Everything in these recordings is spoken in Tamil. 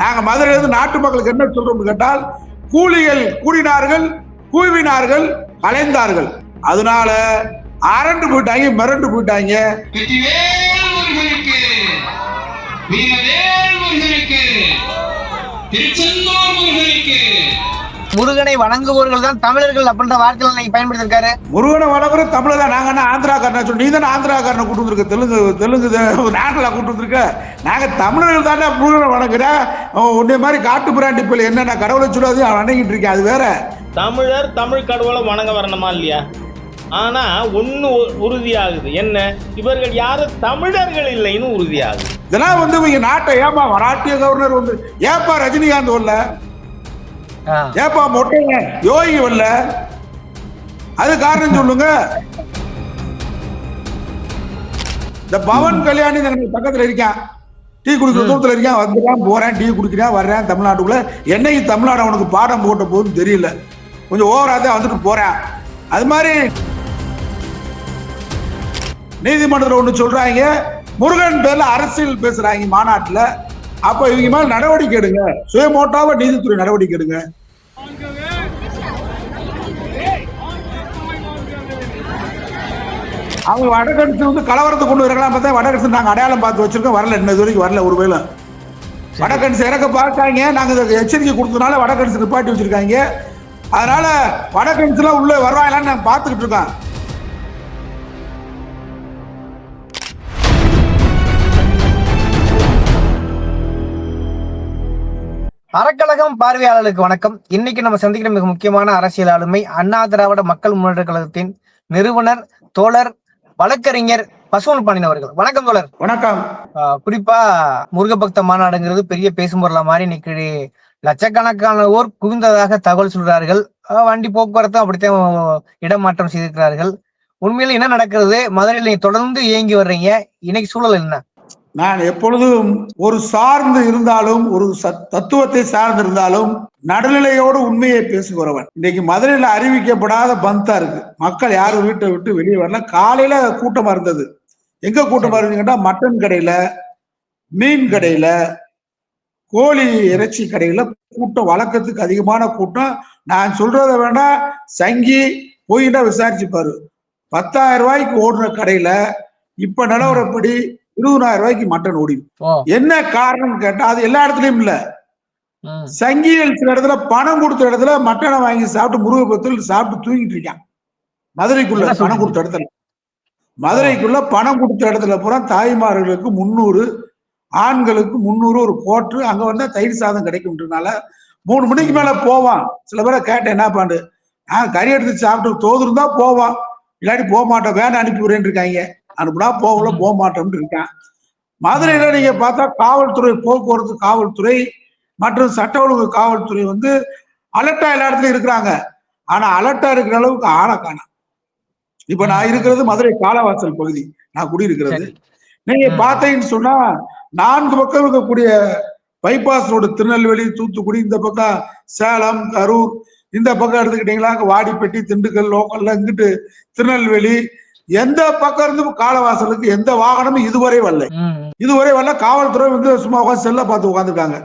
நாங்க மதுரையிலிருந்து நாட்டு மக்களுக்கு என்ன சொல்றோம்னு கேட்டால் கூலிகள் கூடினார்கள் கூவினார்கள் அலைந்தார்கள். அதனால அரண்டு போயிட்டாங்க மிரண்டு போயிட்டாங்க. திருச்செந்தூர் முருகனுக்கு. முருகனை வணங்குபவர்கள் தான் தமிழர்கள் அப்படின்ற வார்த்தையில நீங்க பயன்படுத்திருக்காரு. முருகனை வளர்க்குற தமிழ தான் நாங்க என்ன ஆந்திராக்காரனை சொல்லி நீ தானே ஆந்திராக்காரனை கூட்டு வந்திருக்க? தெலுங்கு தெலுங்கு நாட்டில் கூட்டு வந்திருக்க? நாங்க தமிழர்கள் தானே முருகனை வணங்குறேன் உன்னை மாதிரி காட்டு பிராண்டி பிள்ளை என்ன நான் கடவுளை சொல்லாது அவன் வணங்கிட்டு இருக்கேன் அது வேற. தமிழர் தமிழ் கடவுளை வணங்க வரணுமா இல்லையா? ஆனா ஒண்ணு உ- உறுதியாகுது. என்ன? இவர்கள் யாரும் தமிழர்கள் இல்லைன்னு உறுதியாகுது. இதெல்லாம் வந்து இவங்க நாட்டை ஏப்பா மராட்டிய கவர்னர் வந்து ஏப்பா ரஜினிகாந்த் வரல? ஆ. ஏப்பா மொட்டைங்க. யோகி வரல. அது காரணம் சொல்லுங்க. இந்த பவன் கல்யாணி எனக்கு பக்கத்துல இருக்கான். டீ குடிக்கிற தூரத்துல இருக்கான். வந்துடுறான் போறேன் டீ குடிக்கிறேன் வர்றேன் தமிழ்நாட்டுக்குள்ள. என்னைக்கு தமிழ்நாடு அவனுக்கு பாடம் போட்ட போகுதுன்னு தெரியல. கொஞ்சம் ஓவரா தான் வந்துட்டு போறேன். அது மாதிரி நீதிமன்றத்தில் ஒன்று சொல்றாங்க. முருகன் பேர்ல அரசியல் பேசுறாங்க மாநாட்டுல. அப்ப இவங்க மேல நடவடிக்கை எடுங்க. சுயமோட்டாவ நீதித்துறை நடவடிக்கை எடுங்க. அவங்க வடகடிச்சு வந்து கலவரத்தை கொண்டு வரலாம் பார்த்தா வடகடிச்சு நாங்க அடையாளம் பார்த்து வச்சிருக்கோம். வரல இன்னது வரைக்கும் வரல ஒரு வேலை வடகடிச்சு இறக்க பார்த்தாங்க. நாங்க இதை எச்சரிக்கை கொடுத்ததுனால வடகடிச்சு நிப்பாட்டி வச்சிருக்காங்க. அதனால வடகடிச்சுலாம் உள்ள வருவாங்களான்னு நாங்க பார்த்துக்கிட்டு இருக்கோம். அறக்கழகம் பார்வையாளர்களுக்கு வணக்கம். இன்னைக்கு நம்ம சந்திக்கிற மிக முக்கியமான அரசியல் ஆளுமை அண்ணா திராவிட மக்கள் முன்னேற்ற கழகத்தின் நிறுவனர் தோழர் வழக்கறிஞர் பசுவன் பாண்டியன் அவர்கள். வணக்கம் தோழர். வணக்கம். குறிப்பா முருக பக்த மாநாடுங்கிறது பெரிய பேசும் பொருளா மாதிரி இன்னைக்கு லட்சக்கணக்கானோர் குவிந்ததாக தகவல் சொல்றார்கள். வண்டி போக்குவரத்து அப்படித்தான் இடமாற்றம் செய்திருக்கிறார்கள். உண்மையில என்ன நடக்கிறது? மதுரையில் நீங்க தொடர்ந்து இயங்கி வர்றீங்க. இன்னைக்கு சூழல் என்ன? நான் எப்பொழுதும் ஒரு சார்ந்து இருந்தாலும் ஒரு சத்- தத்துவத்தை சார்ந்து இருந்தாலும் நடுநிலையோடு உண்மையை பேசுகிறவன். இன்னைக்கு மதுரையில அறிவிக்கப்படாத பந்தா இருக்கு. மக்கள் யாரும் வீட்டை விட்டு வெளியே வரல. காலையில கூட்டமா இருந்தது. எங்க கூட்டமா இருந்தீங்கன்னா மட்டன் கடையில மீன் கடையில கோழி இறைச்சி கடையில கூட்டம் வழக்கத்துக்கு அதிகமான கூட்டம். நான் சொல்றத வேணா சங்கி போயிட்டா விசாரிச்சுப்பாரு. பத்தாயிரம் ரூபாய்க்கு ஓடுற கடையில இப்ப நிலவரப்படி இருபதாயிரம் ரூபாய்க்கு மட்டன் ஓடி. ஓ. என்ன காரணம் கேட்டா அது எல்லா இடத்துலயும் இல்ல. சங்கிகள் சில இடத்துல பணம் கொடுத்த இடத்துல மட்டனை வாங்கி சாப்பிட்டு முருகப்பத்தில் சாப்பிட்டு தூங்கிட்டு இருக்கான் மதுரைக்குள்ள பணம் கொடுத்த இடத்துல. மதுரைக்குள்ள பணம் கொடுத்த இடத்துல பூரா தாய்மார்களுக்கு முந்நூறு ஆண்களுக்கு முந்நூறு ஒரு கோட்டு அங்க வந்தா தயிர் சாதம் கிடைக்கும்ன்றனால மூணு மணிக்கு மேல போவான். சில பேரை கேட்டேன் என்ன பாண்டு? நான் கறி எடுத்து சாப்பிட்டு தோதுருந்தா போவான். இல்லாட்டி போக மாட்டோம். வேன் அனுப்பி விடுறேன்னு இருக்காங்க. அனுப்புனா போகல போக மாட்டோம்னு இருக்கான். மதுரையில நீங்க பார்த்தா காவல்துறை போக்குவரத்து காவல்துறை மற்றும் சட்ட ஒழுங்கு காவல்துறை வந்து அலர்ட்டா எல்லா இடத்துலயும் இருக்கிறாங்க. ஆனா அலர்ட்டா இருக்கிற அளவுக்கு ஆளை காணோம். இப்ப நான் இருக்கிறது மதுரை காலவாசல் பகுதி. நான் குடியிருக்கிறது. நீங்க. பார்த்தீங்கன்னு சொன்னா நான்கு பக்கம் இருக்கக்கூடிய பைபாஸ் ரோடு திருநெல்வேலி தூத்துக்குடி இந்த பக்கம் சேலம் கரூர் இந்த பக்கம் எடுத்துக்கிட்டீங்களா வாடிப்பட்டி திண்டுக்கல் லோக்கல்ல இங்கிட்டு திருநெல்வேலி எந்த பக்கம் இருந்து காலவாசலுக்கு எந்த வாகனமும் இதுவரை வரல. இதுவரை வரல. காவல்துறை வந்து சும்மா உட்காந்து செல்ல பார்த்து உட்காந்துருக்காங்க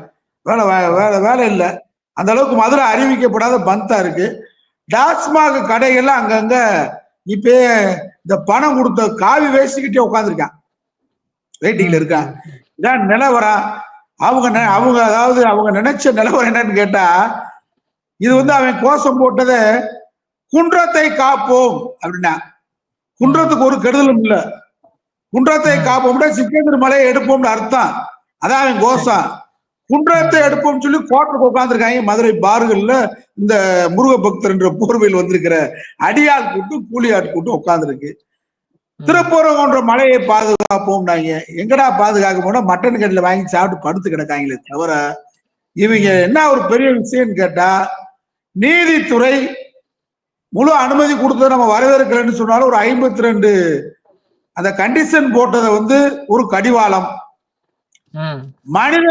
வேலை வேலை வேலை இல்லை. அந்த அளவுக்கு மதுரை அறிவிக்கப்படாத பந்தா இருக்கு. டாஸ்மாக் கடைகள்ல அங்கங்க இப்ப இந்த பணம் கொடுத்த காவி வேசிக்கிட்டே உட்காந்துருக்கான் வெயிட்டிங்ல இருக்கான். இதான் நிலவரம்? அவங்க அவங்க அதாவது அவங்க நினைச்ச நிலவரம் என்னன்னு கேட்டா இது வந்து அவன் கோஷம் போட்டதை குன்றத்தை காப்போம் அப்படின்னா குன்றத்துக்கு ஒரு கெடுதலும் இல்ல. குன்றத்தை காப்போம்னா சிக்கேந்திர மலையை எடுப்போம்னு அர்த்தம். அதான் அவன் கோஷம். குன்றத்தை எடுப்போம்னு சொல்லி கோட்டருக்கு உட்காந்துருக்காங்க மதுரை பார்கள்ல இந்த முருக பக்தர் என்ற போர்வையில் வந்திருக்கிற அடியாள் கூட்டம் கூலியாட் கூட்டம் உட்காந்துருக்கு திருப்பூரங்குன்ற மலையை பாதுகாப்போம்னாங்க. எங்கடா பாதுகாக்க போனா மட்டன் கடையில வாங்கி சாப்பிட்டு படுத்து கிடக்காங்களே தவிர இவங்க என்ன ஒரு பெரிய விஷயம்னு கேட்டா நீதித்துறை முழு அனுமதி கொடுத்ததை நம்ம வரவேற்கிறேன்னு சொன்னாலும் ஒரு ஐம்பத்தி ரெண்டு அந்த கண்டிஷன் போட்டதை வந்து ஒரு கடிவாளம் மனித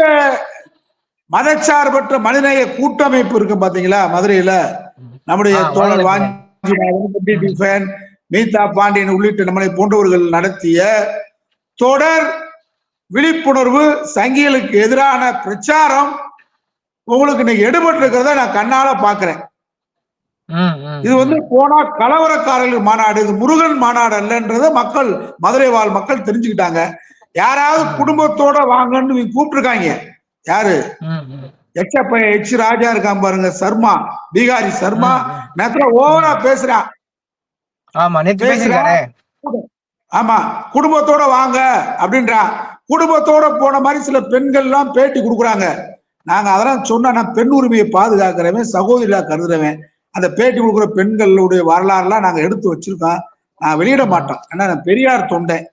மதச்சார்பற்ற மனிதநேய கூட்டமைப்பு இருக்கு பாத்தீங்களா மதுரையில நம்முடைய தோழர். வாஞ்சி மீதா பாண்டியன் உள்ளிட்ட நம்மளை போன்றவர்கள் நடத்திய தொடர் விழிப்புணர்வு சங்கிகளுக்கு எதிரான பிரச்சாரம் உங்களுக்கு இன்னைக்கு எடுபட்டு இருக்கிறத நான் கண்ணால பாக்குறேன். இது வந்து போனா கலவரக்காரர்கள் மாநாடு இது முருகன் மாநாடு அல்லன்றத மக்கள் மதுரை வாழ் மக்கள் தெரிஞ்சுக்கிட்டாங்க. யாராவது குடும்பத்தோட வாங்கன்னு கூப்பிட்டுருக்காங்க. யாரு. எச்சப்ப எச் ராஜா இருக்கான் பாருங்க சர்மா பீகாரி சர்மா. நேரத்துல ஓவரா பேசுறான். ஆமா நேத்து பேசுறா. பேசிருக்காரு ஆமா குடும்பத்தோட வாங்க அப்படின்றான். குடும்பத்தோட போன மாதிரி சில பெண்கள் எல்லாம் பேட்டி கொடுக்குறாங்க. நாங்க அதெல்லாம் சொன்னா நான் பெண் உரிமையை பாதுகாக்கிறவன் சகோதரியா கருதுறவன். அந்த பேட்டி கொடுக்குற பெண்களுடைய வரலாறுலாம் நாங்கள் எடுத்து வச்சிருக்கோம். நான் வெளியிட மாட்டோம். ஏன்னா நான் பெரியார் தொண்டேன்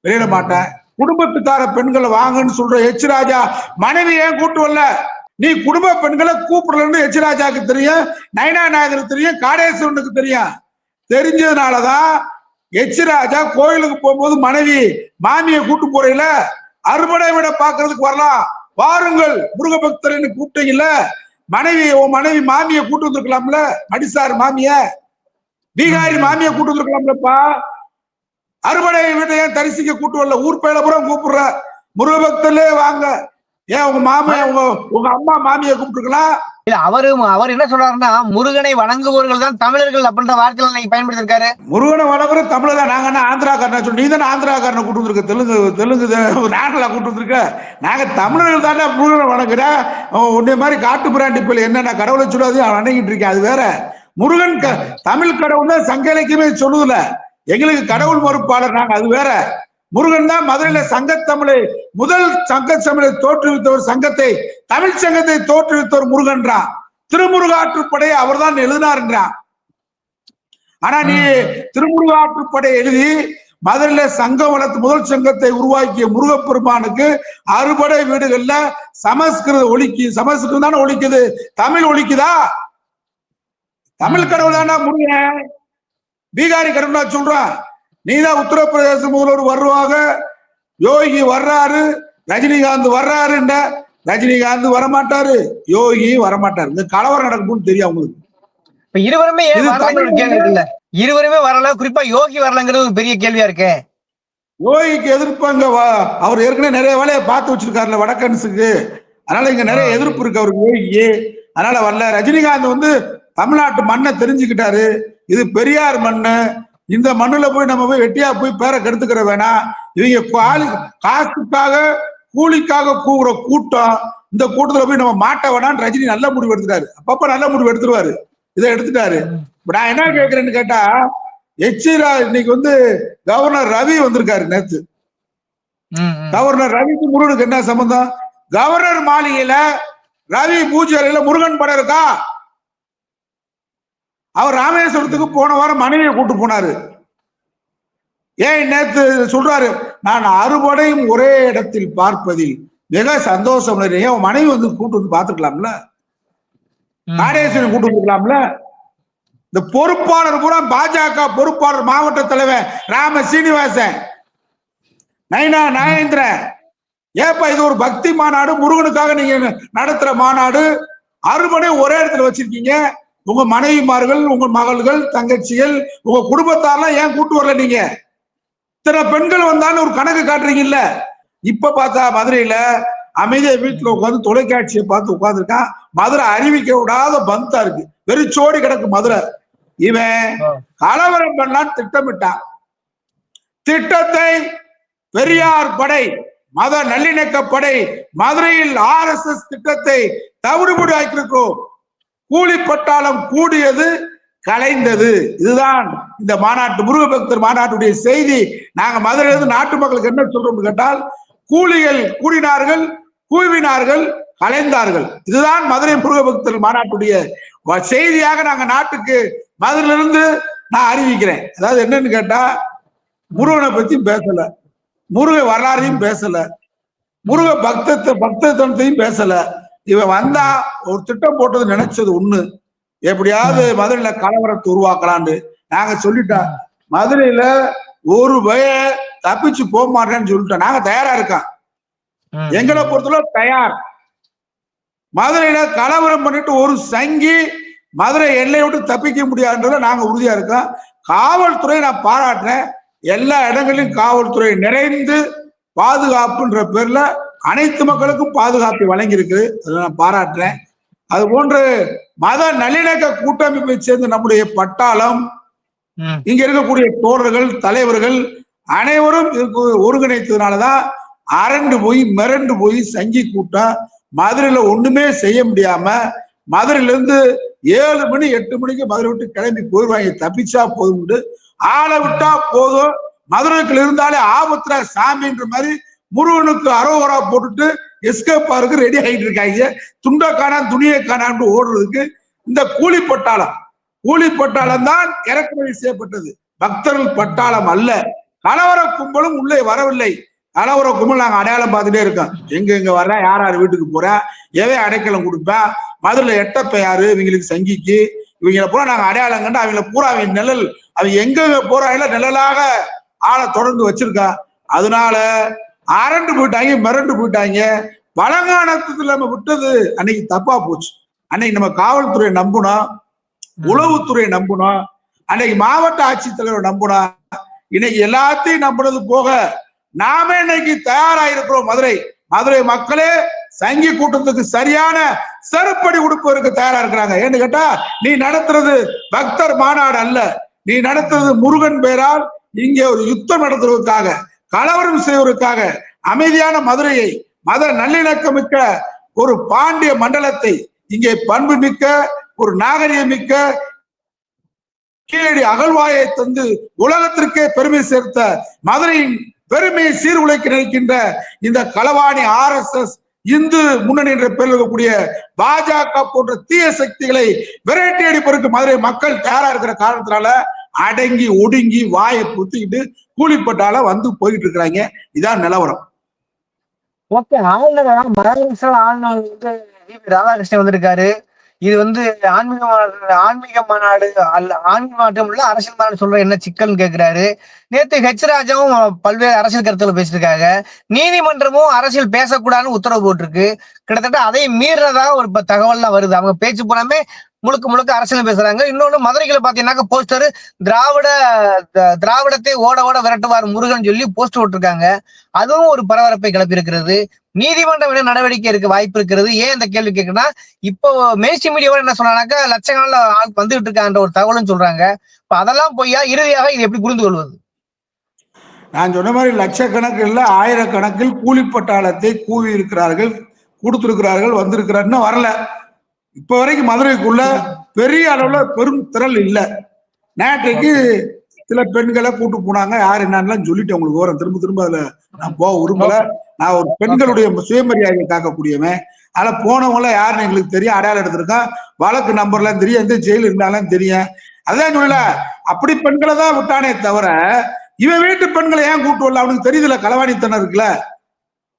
வெளியிட மாட்டேன். குடும்பத்துக்கார பெண்களை வாங்கன்னு சொல்ற எச் ராஜா மனைவி ஏன் கூட்டு வரல? நீ குடும்ப பெண்களை கூப்பிடலன்னு எச் ராஜாக்கு தெரியும். நயனா நாயகருக்கு தெரியும். காடேஸ்வரனுக்கு தெரியும். தெரிஞ்சதுனாலதான் எச் ராஜா கோயிலுக்கு போகும்போது மனைவி மாமியை கூட்டு போறீல. அறுபடை விட பாக்குறதுக்கு வரலாம். வாருங்கள் முருக பக்தர்னு கூப்பிட்டீங்கல்ல. மனைவி உன் மனைவி மாமியை கூட்டு வந்திருக்கலாம்ல? மடிசார் மாமிய? பீகாரி மாமியை கூட்டு வந்திருக்கலாம்லப்பா? அறுபடை வீட்டை ஏன் தரிசிக்க கூட்டு வரல? ஊர் பேல பூரா கூப்பிடுற. முருக பக்தர்லே வாங்க. ஏன் உங்க மாமா உங்க உங்க அம்மா மாமியை கூப்பிட்டுருக்கலாம் இல்ல அவரு அவர் என்ன சொல்றாருன்னா முருகனை வணங்குபவர்கள் தான் தமிழர்கள் அப்படின்ற வார்த்தையில நீங்க பயன்படுத்திருக்காரு முருகனை வளர்க்குற தமிழ தான். நாங்க என்ன ஆந்திராக்காரனை சொல்லி நீ தானே ஆந்திராக்காரனை கூட்டு வந்திருக்க? தெலுங்கு தெலுங்கு நாங்களா கூட்டு வந்திருக்க? நாங்க தமிழர்கள் தானே முருகனை வணங்குற? உன்னை மாதிரி காட்டு பிராண்டி பிள்ளை என்ன கடவுளை சொல்லாது வணங்கிட்டு இருக்கேன் அது வேற. முருகன் தமிழ் கடவுள் தான் சங்க இலக்கியமே சொல்லுதுல. எங்களுக்கு கடவுள் மறுப்பாளர் நாங்க அது வேற. முருகன் தான் மதுரையில சங்கத்தமிழை முதல் சங்க தமிழை தோற்றுவித்தவர் சங்கத்தை தமிழ் சங்கத்தை தோற்றுவித்தவர் திருமுருகாற்றுப்படையை அவர் தான் எழுதினார்ன்றா ஆனா நீ திருமுருகாற்றுப்படை எழுதி மதுரையில சங்கம் வளர்த்து முதல் சங்கத்தை உருவாக்கிய முருகப்பெருமானுக்கு அறுபடை வீடுகள்ல சமஸ்கிருத ஒழிக்கு சமஸ்கிருதம் தானே ஒழிக்குது தமிழ் ஒலிக்குதா? தமிழ் கடவுள் தானா முருகன்? பீகாரி கடவுள் நான் சொல்றேன் நீதான் உத்தரப்பிரதேச முதல்வர் வருவாங்க யோகி வர்றாரு. ரஜினிகாந்த் வர்றாருன்ற ரஜினிகாந்த் வரமாட்டாரு. யோகி வரமாட்டாரு. இந்த கலவரம் நடக்கும்னு தெரியும் அவங்களுக்கு. இப்ப இருவருமே இருவருமே வரல குறிப்பா யோகி வரலங்கிறது ஒரு பெரிய கேள்வியா இருக்கு. யோகிக்கு எதிர்ப்பாங்க அவர் ஏற்கனவே நிறைய வேலையை பார்த்து வச்சிருக்காருல வடக்கன்ஸுக்கு அதனால இங்க நிறைய எதிர்ப்பு இருக்கு அவருக்கு யோகிக்கு. அதனால வரல. ரஜினிகாந்த் வந்து தமிழ்நாட்டு மண்ணை தெரிஞ்சுக்கிட்டாரு. இது பெரியார் மண்ணு. இந்த மண்ணுல போய் நம்ம போய் வெட்டியா போய் பேரை கெடுத்துக்கிற வேணாம் இவங்க காலு காசுக்காக கூலிக்காக கூவுற கூட்டம் இந்த கூட்டத்துல போய் நம்ம மாட்ட வேணாம்னு ரஜினி நல்ல முடிவு எடுத்துட்டாரு. அப்பப்ப நல்ல முடிவு எடுத்துருவாரு. இதை எடுத்துட்டாரு. நான் என்ன கேக்குறேன்னு கேட்டா எச்சிரா இன்னைக்கு வந்து கவர்னர் ரவி வந்திருக்காரு நேத்து. கவர்னர் ரவிக்கு முருகனுக்கு என்ன சம்பந்தம்? கவர்னர் மாளிகையில ரவி பூஜை அறையில முருகன் படம் இருக்கா? அவர் ராமேஸ்வரத்துக்கு போன வாரம் மனைவியை கூட்டு போனாரு. ஏன் நேத்து சொல்றாரு நான் அறுபடையும் ஒரே இடத்தில் பார்ப்பதில் மிக சந்தோஷம். ஏன் மனைவி வந்து கூட்டு வந்து பார்த்துக்கலாம்ல? ம். காடேஸ்வரன் கூட்டு வந்துருக்கலாம்ல இந்த பொறுப்பாளர் பூரா பாஜக பொறுப்பாளர் மாவட்ட தலைவர் ராம சீனிவாசன். நைனா நாயேந்திரன் ஏப்பா இது ஒரு பக்தி மாநாடு. முருகனுக்காக நீங்க நடத்துற மாநாடு. அறுபடை ஒரே இடத்துல வச்சிருக்கீங்க. உங்க மனைவிமார்கள் உங்க மகள்கள் தங்கச்சிகள் உங்க குடும்பத்தாரெல்லாம் ஏன் கூட்டு வரல நீங்க? இத்தனை பெண்கள் வந்தாலும் ஒரு கணக்கு காட்டுறீங்கல்ல. இப்ப பார்த்தா மதுரையில அமைதியா வீட்டுல உட்காந்து தொலைக்காட்சியை பார்த்து உட்கார்ந்துருக்கான். மதுரை அறிவிக்க விடாத பந்தா இருக்கு. வெறிச்சோடி கிடக்கு மதுரை. இவன். கலவரம் பண்ணலான்னு திட்டமிட்டான். திட்டத்தை பெரியார் படை மத நல்லிணக்க படை மதுரையில் ஆர் எஸ் எஸ் திட்டத்தை தவிடுபடி ஆக்கியிருக்கிறோம். கூலி பட்டாளம் கூடியது கலைந்தது. இதுதான் இந்த மாநாட்டு முருக பக்தர் மாநாட்டுடைய செய்தி. நாங்க மதுரையிலிருந்து நாட்டு மக்களுக்கு என்ன சொல்றோம்னு கேட்டால் கூலிகள் கூடினார்கள் கூவினார்கள் கலைந்தார்கள். இதுதான் மதுரை முருக பக்தர் மாநாட்டுடைய வ- செய்தியாக நாங்க நாட்டுக்கு மதுரையிலிருந்து நான் அறிவிக்கிறேன். அதாவது என்னன்னு கேட்டா முருகனை பத்தியும் பேசல. முருக வரலாறையும் பேசல. முருக பக்தத்தை பக்தத்தனத்தையும் பேசல. இவன் வந்தா ஒரு திட்டம் போட்டது நினைச்சது ஒண்ணு. எப்படியாவது மதுரையில கலவரத்தை உருவாக்கலான்னு நாங்க சொல்லிட்டோம் மதுரையில ஒரு பய தப்பிச்சு போக மாட்டேன்னு சொல்லிட்டோம் நாங்க தயாரா இருக்கோம். எங்களை பொறுத்தவரை தயார். மதுரையில கலவரம் பண்ணிட்டு ஒரு சங்கி மதுரை எல்லையை விட்டு தப்பிக்க முடியாதுன்றத நாங்க உறுதியா இருக்கோம். காவல்துறை நான் பாராட்டுறேன். எல்லா இடங்களிலும் காவல்துறை நிறைந்து பாதுகாப்புன்ற பேர்ல அனைத்து மக்களுக்கும் பாதுகாப்பு வழங்கி இருக்கு அதை நான் பாராட்டுறேன். அது போன்று மத நல்லிணக்க கூட்டமைப்பை சேர்ந்த நம்முடைய பட்டாளம் இங்க இருக்கக்கூடிய தோழர்கள் தலைவர்கள் அனைவரும் ஒருங்கிணைத்ததுனாலதான் அரண்டு போய் மிரண்டு போய் சங்கி கூட்டம் மதுரையில ஒண்ணுமே செய்ய முடியாம மதுரையில இருந்து ஏழு மணி எட்டு மணிக்கு மதுரை விட்டு கிளம்பி போயிடுவாங்க தப்பிச்சா போதும்னு ஆளை விட்டா போதும். மதுரைக்குள்ள இருந்தாலே ஆபத்துல சாமின்ற மாதிரி முருகனுக்கு அரோவரா போட்டுட்டு எஸ்கேப் ஆருக்கு ரெடி ஆகிட்டு இருக்காங்க. துண்டை காணாம் துணியை காணான்னு ஓடுறதுக்கு இந்த கூலி பட்டாளம் கூலி பட்டாளம் தான் இறக்குமதி செய்யப்பட்டது. பக்தர்கள் பட்டாளம் அல்ல. கலவர கும்பலும் உள்ளே வரவில்லை. கலவர கும்பல் நாங்க அடையாளம் பார்த்துட்டே இருக்கோம். எங்க எங்க வர்ற? யார் யார் வீட்டுக்கு போற? எவன் அடைக்கலம் கொடுப்பேன் மதுரில் எட்டப்ப யாரு? இவங்களுக்கு சங்கிக்கு. இவங்களை பூரா நாங்க அடையாளம் கண்டு அவங்கள பூரா அவங்க நிழல். அவங்க எங்க போறாங்களோ நிழலாக ஆளை தொடர்ந்து வச்சிருக்கா. அதனால அரண்டு போயிட்டாங்க மிரண்டு போயிட்டாங்க. பழங்கானத்துல நம்ம விட்டது அன்னைக்கு தப்பா போச்சு. அன்னைக்கு நம்ம காவல்துறை நம்பணும் உளவுத்துறை நம்பணும் அன்னைக்கு மாவட்ட ஆட்சித்தலைவர் நம்பணும் இன்னைக்கு எல்லாத்தையும் நம்புனது போக நாம இன்னைக்கு தயாரா இருக்கிறோம் மதுரை. மதுரை மக்களே சங்கி கூட்டத்துக்கு சரியான செருப்படி உடுப்பதற்கு தயாரா இருக்கிறாங்க. ஏன்னு கேட்டா நீ நடத்துறது பக்தர் மாநாடு அல்ல. நீ நடத்துறது முருகன் பேரால் இங்கே ஒரு யுத்தம் நடத்துவதற்காக கலவரம் செய்வதற்காக அமைதியான மதுரையை மத நல்லிணக்கமிக்க ஒரு பாண்டிய மண்டலத்தை இங்கே பண்பு மிக்க ஒரு நாகரிகமிக்க கீழடி அகழ்வாயை தந்து உலகத்திற்கே பெருமை சேர்த்த மதுரையின் பெருமையை சீர்குலைக்க நினைக்கின்ற இந்த களவாணி ஆர் எஸ் எஸ் இந்து முன்னணி என்ற பெயர் இருக்கக்கூடிய பாஜக போன்ற தீய சக்திகளை விரட்டி அடிப்பதற்கு மதுரை மக்கள் தயாரா இருக்கிற காரணத்தினால அடங்கி ஒடுங்கி வாயை புத்திக்கிட்டு கூலிப்பட்டால வந்து போயிட்டு இருக்கிறாங்க இதான் நிலவரம். ஓகே ஆளுநர்? மகாராஷ்டிரா ஆளுநர் வந்து ராதாகிருஷ்ணன் வந்திருக்காரு. இது வந்து ஆன்மீக மாநாடு ஆன்மீக மாநாடு அல்ல ஆன்மீக மாநாட்டம் இல்ல அரசியல் மாநாடு சொல்ற என்ன சிக்கல்னு கேட்கிறாரு நேத்து ஹெச் ராஜாவும் பல்வேறு அரசியல் கருத்துல பேசியிருக்காங்க. நீதிமன்றமும் அரசியல் பேசக்கூடாதுன்னு உத்தரவு போட்டிருக்கு. கிட்டத்தட்ட அதை மீறதா ஒரு தகவல்லாம் வருது. அவங்க பேச்சு போனாமே முழுக்க முழுக்க அரசியல் பேசுறாங்க. இன்னொன்னு மதுரைகளை பாத்தீங்கன்னாக்க போஸ்டர் திராவிட த- திராவிடத்தை ஓட ஓட விரட்டுவார் முருகன் சொல்லி போஸ்டர் விட்டுருக்காங்க அதுவும் ஒரு பரபரப்பை கிளப்பியிருக்கிறது. நீதிமன்றம் என்ன நடவடிக்கை இருக்க வாய்ப்பு இருக்கிறது? ஏன் இந்த கேள்வி கேட்குன்னா இப்போ மேசி மீடியாவோட என்ன சொன்னாக்கா லட்சக்கணக்கில் ஆள் வந்துகிட்டு இருக்கான்ற ஒரு தகவலும் சொல்றாங்க. இப்ப அதெல்லாம் பொய்யா? இறுதியாக இது எப்படி புரிந்து கொள்வது? நான் சொன்ன மாதிரி லட்சக்கணக்கில் இல்ல ஆயிரக்கணக்கில் கூலிப்பட்டாளத்தை கூவி இருக்கிறார்கள் கொடுத்திருக்கிறார்கள் வந்திருக்கிறார். இன்னும் வரல. இப்ப வரைக்கும் மதுரைக்குள்ள பெரிய அளவுல பெரும் திரள் இல்ல. நேற்றைக்கு சில பெண்களை கூட்டு போனாங்க. யார் என்னன்னு சொல்லிட்டு உங்களுக்கு விவரம் திரும்ப திரும்ப அதுல நான் போக விரும்பல. நான் ஒரு பெண்களுடைய சுயமரியாதையை காக்கக்கூடியவன். அதுல போனவங்கள யாருன்னு எங்களுக்கு தெரியும். அடையாளம் எடுத்திருக்கேன். வழக்கு நம்பர்லாம் தெரியும். எந்த ஜெயில் இருந்தாலும் தெரியும். அதான் சொல்லல அப்படி பெண்களை தான் விட்டானே தவிர இவன் வீட்டு பெண்களை ஏன் கூட்டு வரல? அவனுக்கு தெரியுதுல களவாணித்தனம் இருக்குல்ல.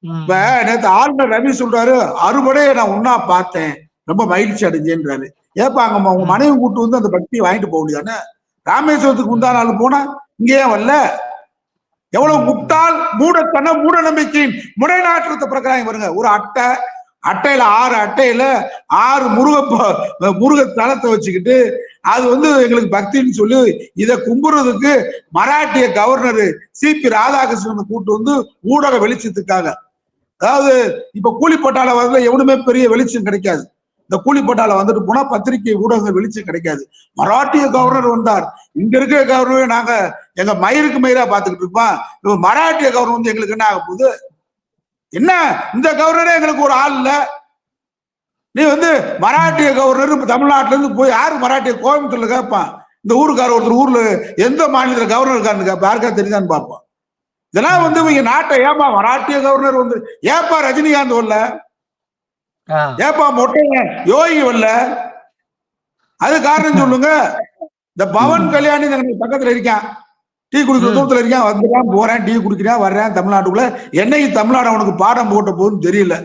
இப்ப நேத்து ஆளுநர் ரவி சொல்றாரு அறுபடையை நான் ஒன்னா பார்த்தேன். ரொம்ப மகிழ்ச்சி அடைஞ்சேன்றாரு. ஏப்பா அங்க உங்க மனைவி கூட்டு வந்து அந்த பக்தியை வாங்கிட்டு போக முடியாதுன்னு ராமேஸ்வரத்துக்கு முந்தா நாள் போனா இங்கேயே வரல. எவ்வளவு முட்டால் மூடத்தனம் மூட நம்பிக்கையின் முறைநாற்றத்தை பிரகாரம் வருங்க ஒரு அட்டை அட்டையில ஆறு அட்டையில ஆறு முருக முருக தளத்தை வச்சுக்கிட்டு அது வந்து எங்களுக்கு பக்தின்னு சொல்லி இதை கும்புறதுக்கு மராட்டிய கவர்னர் சிபி ராதாகிருஷ்ணனை கூட்டு வந்து ஊடக வெளிச்சத்துக்காக. அதாவது இப்ப கூலிப்பட்டால வரல எவனுமே பெரிய வெளிச்சம் கிடைக்காது. இந்த கூலிப்பட்டால வந்துட்டு போனா பத்திரிகை ஊடகங்கள் வெளிச்சம் கிடைக்காது. மராட்டிய கவர்னர் வந்தார். இங்க இருக்கிற கவர்னரை நாங்க எங்க மயிருக்கு மயிரா பாத்துக்கிட்டு இருப்போம். மராட்டிய கவர்னர் வந்து எங்களுக்கு என்ன ஆக போகுது? என்ன? இந்த கவர்னரே எங்களுக்கு ஒரு ஆள் இல்ல. நீ வந்து மராட்டிய கவர்னர் தமிழ்நாட்டுல இருந்து போய் யாரு மராட்டிய கோயம்புத்தூர்ல கேட்பான் இந்த ஊருக்கார ஒருத்தர் ஊர்ல எந்த மாநிலத்துல கவர்னர் இருக்கான்னு கேட்பா யாருக்கா தெரியுதான்னு பார்ப்போம். இதெல்லாம் வந்து இவங்க நாட்டை ஏப்பா மராட்டிய கவர்னர் வந்து ஏப்பா ரஜினிகாந்த் வரல? ஏப்பா மொட்டைங்க. யோகி வரல. அது காரணம் சொல்லுங்க. இந்த பவன் கல்யாணி பக்கத்துல இருக்கான். டீ குடிக்கிற. தூரத்துல இருக்கான். வந்துட்டான் போறேன் டீ குடிக்கிறேன் வர்றேன் தமிழ்நாட்டுக்குள்ள. என்னைக்கு தமிழ்நாடு அவனுக்கு பாடம் போட்ட போகுதுன்னு தெரியல.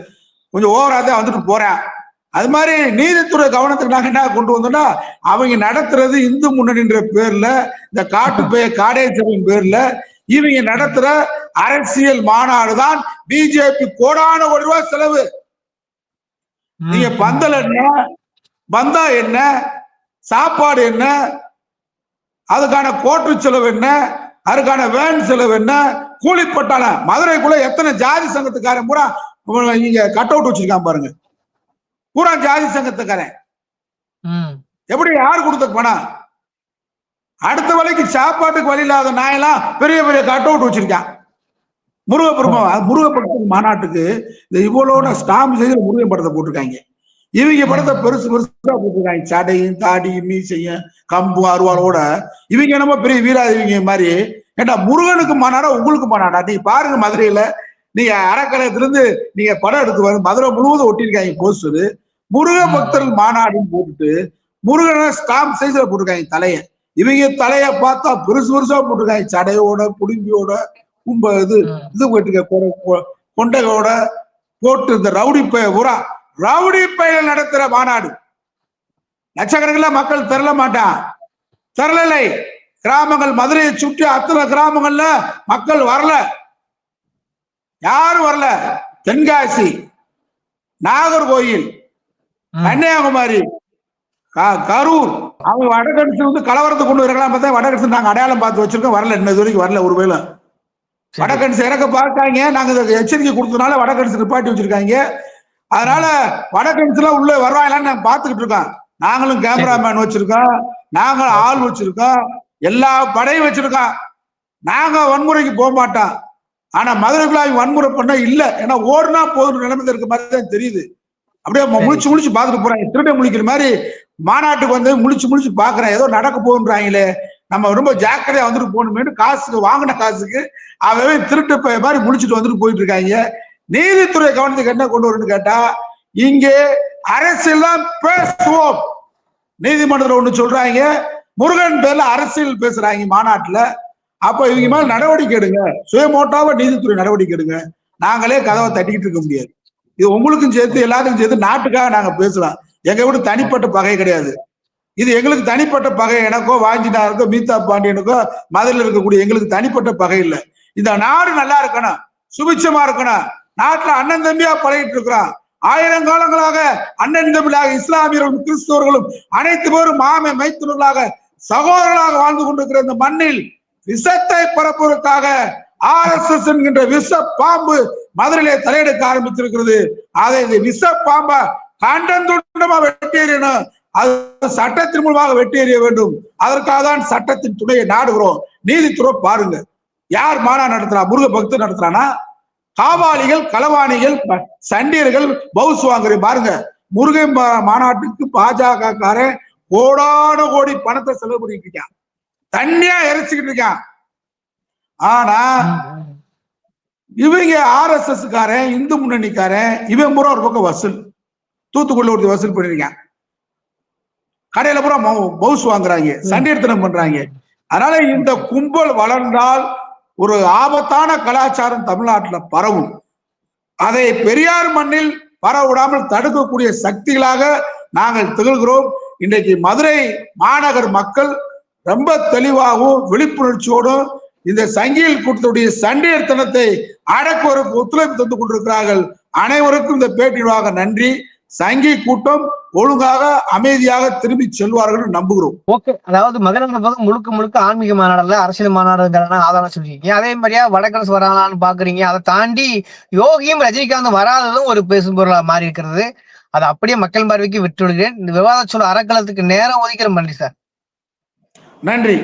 கொஞ்சம் ஓவரா தான் வந்துட்டு போறேன். அது மாதிரி நீதித்துறை கவனத்துக்கு நாங்க என்ன கொண்டு வந்தோம்னா அவங்க நடத்துறது இந்து முன்னணின்ற பேர்ல இந்த காட்டு பேய காடேஸ்வரன் பேர்ல இவங்க நடத்துற அரசியல் மாநாடு தான் பிஜேபி கோடான கோடி ரூபாய் செலவு. நீங்க பந்தல் என்ன? பந்தா என்ன? சாப்பாடு என்ன? அதுக்கான கோட்டு செலவு என்ன? அதுக்கான வேன் செலவு என்ன? கூலிப்பட்டாளம் மதுரைக்குள்ள எத்தனை ஜாதி சங்கத்துக்காரன்? பூரா இங்க கட் அவுட் வச்சிருக்கான் பாருங்க. பூரா ஜாதி சங்கத்துக்காரன். எப்படி யார் கொடுத்த பணம் அடுத்த வேலைக்கு சாப்பாட்டுக்கு வழி இல்லாத நாயெல்லாம் பெரிய பெரிய கட் அவுட் வச்சிருக்கான். முருகப்பெருமான் முருகப்படத்துக்கு மாநாட்டுக்கு இந்த இவ்வளோட ஸ்டாம்ப் செய்து முருகன் படத்தை போட்டிருக்காங்க. இவங்க படத்தை பெருசு பெருசா போட்டிருக்காங்க. சடையும் தாடியும் மீசையும் கம்பு அருவாளோட. இவங்க என்னமோ பெரிய வீராதிவங்க மாதிரி. ஏண்டா முருகனுக்கு மாநாடா உங்களுக்கு மாநாடா? நீ பாருங்க மதுரையில. நீங்க அறக்கலத்திலிருந்து நீங்க படம் எடுத்து வரும் மதுரை முழுவதும் ஒட்டியிருக்காங்க போஸ்டர். முருக பக்தர்கள் மாநாடுன்னு போட்டுட்டு முருகனை ஸ்டாம்ப் சைஸ்ல போட்டிருக்காங்க தலையை. இவங்க தலையை பார்த்தா பெருசு பெருசா போட்டிருக்காங்க. சடையோட புடுங்கியோட கும்ப இது. இது போயிட்டு கொ- கொ- கொண்டையோட போட்டு இந்த ரவுடி பூரா ரவுடி பயில நடத்துற மாநாடு. லட்சக்கணக்கில் மக்கள் திரள மாட்டான். திரளலை. கிராமங்கள் மதுரையை சுற்றி அத்தனை கிராமங்கள்ல மக்கள் வரல. யாரும் வரல. தென்காசி நாகர்கோயில். கன்னியாகுமரி கரூர். அவங்க வடகடிச்சு வந்து கலவரத்தை கொண்டு வரலாம் பார்த்தா வடகடிச்சு நாங்க அடையாளம் பார்த்து வச்சிருக்கோம். வரல. இன்னது வரைக்கும் வரல. ஒருவேளை சரி. வடகடிச்சு இறக்க பார்த்தாங்க. நாங்க எச்சரிக்கை கொடுத்தனால வடகடிச்சு நிப்பாட்டி வச்சிருக்காங்க. அதனால வடகடிச்சுல உள்ள வருவாங்களான்னு நாங்க பாத்துக்கிட்டு இருக்கோம். நாங்களும் கேமராமேன் வச்சிருக்கோம். நாங்களும் ஆள் வச்சிருக்கோம். எல்லா படையும் வச்சிருக்கோம். நாங்க வன்முறைக்கு போக மாட்டோம். ஆனா மதுரைக்குள்ள அவங்க வன்முறை பண்ண இல்ல. ஏன்னா ஓடுனா போதும் நிலைமை இருக்க மாதிரி தான் தெரியுது. அப்படியே. முழிச்சு முழிச்சு பாத்துட்டு போறாங்க. திருட முழிக்கிற மாதிரி மாநாட்டுக்கு வந்து முழிச்சு முழிச்சு பாக்குறேன் ஏதோ நடக்க போகுன்றாங்களே. நம்ம ரொம்ப ஜாக்கிரதையா வந்துட்டு போகணுமேனு காசுக்கு வாங்கின காசுக்கு அவன் திருட்டு பைய மாதிரி முடிச்சுட்டு வந்துட்டு போயிட்டு இருக்காங்க. நீதித்துறை கவனத்துக்கு என்ன கொண்டு வரணும்னு கேட்டா இங்கே அரசியல் தான் பேசுவோம். நீதிமன்றத்தில் ஒண்ணு சொல்றாங்க. முருகன் பேர்ல அரசியல் பேசுறாங்க மாநாட்டுல. அப்ப இவங்க மேல நடவடிக்கை எடுங்க. சுயமோட்டாவா நீதித்துறை நடவடிக்கை எடுங்க. நாங்களே கதவை தட்டிக்கிட்டு இருக்க முடியாது. இது உங்களுக்கும் சேர்த்து எல்லாத்துக்கும் சேர்த்து நாட்டுக்காக நாங்க பேசலாம். எங்க விட தனிப்பட்ட பகை கிடையாது. இது எங்களுக்கு தனிப்பட்ட பகை எனக்கோ வாஞ்சினாருக்கோ மீதா பாண்டியனுக்கோ மதுரையில் இருக்கக்கூடிய எங்களுக்கு தனிப்பட்ட பகை இல்லை. இந்த நாடு நல்லா இருக்கணும் சுபிட்சமா இருக்கணும். நாட்டுல அண்ணன் தம்பியா பழகிட்டு இருக்கிறான். ஆயிரம் காலங்களாக அண்ணன் தம்பியாக இஸ்லாமியர்களும் கிறிஸ்தவர்களும் அனைத்து பேரும் மாம மைத்துனர்களாக சகோதரர்களாக வாழ்ந்து கொண்டிருக்கிற இந்த மண்ணில் விஷத்தை பரப்புவதற்காக ஆர் எஸ் எஸ் என்கின்ற விஷ பாம்பு மதுரையிலே தலையெடுக்க ஆரம்பித்திருக்கிறது. அதை இந்த விஷ பாம்பை கண்டன் துண்டமா வெட்டியறியணும். அது சட்டத்தின் மூலமாக வெட்டி எறிய வேண்டும். அதற்காக தான் சட்டத்தின் துணையை நாடுகிறோம். நீதித்துறை பாருங்க. யார் மாநாடு நடத்துறா? முருக பக்தர் நடத்துறானா? காவாலிகள் களவாணிகள் ப- சண்டியர்கள் பவுஸ் வாங்குற பாருங்க. முருகன் மாநாட்டுக்கு பாஜக காரன் கோடான கோடி பணத்தை செலவு பண்ணிட்டு இருக்கான். தண்ணியா இறைச்சிக்கிட்டு இருக்கான். ஆனா இவங்க ஆர் எஸ் எஸ் காரன் இந்து முன்னணிக்காரன் இவன் பூரா ஒரு பக்கம் வசூல். தூத்துக்குடியில ஒருத்தர் வசூல் பண்ணிருக்கான். கடையில பூரா மவுஸ் வாங்குறாங்க சண்டையத்தனம் பண்றாங்க. அதனால இந்த கும்பல் வளர்ந்தால் ஒரு ஆபத்தான கலாச்சாரம் தமிழ்நாட்டுல பரவும். அதை பெரியார் மண்ணில் பரவ விடாமல் தடுக்கக்கூடிய சக்திகளாக நாங்கள் திகழ்கிறோம். இன்றைக்கு மதுரை மாநகர் மக்கள் ரொம்ப தெளிவாகவும் விழிப்புணர்ச்சியோடும் இந்த சங்கியல் கூட்டத்துடைய சண்டையர்த்தனத்தை அடக்குவதற்கு ஒத்துழைப்பு தந்து கொண்டிருக்கிறார்கள். அனைவருக்கும் இந்த பேட்டிவாக நன்றி. சங்கி கூட்டம் ஒழுங்காக அமைதியாக திரும்பி செல்வார்கள் நம்புகிறோம். ஓகே. அதாவது மதுரை பக்கம் முழுக்க முழுக்க ஆன்மீக மாநாடுல அரசியல் மாநாடுங்கிறனா ஆதாரம் சொல்லிருக்கீங்க அதே மாதிரியா வடக்கரசு வராங்களான்னு பாக்குறீங்க அதை தாண்டி யோகியும் ரஜினிகாந்த் வராததும் ஒரு பேசும் பொருளா மாறி இருக்கிறது. அதை அப்படியே மக்கள் பார்வைக்கு விட்டு விடுகிறேன் இந்த விவாத சொல்ல அறக்கலத்துக்கு நேரம் ஒதுக்கிற நன்றி சார். நன்றி.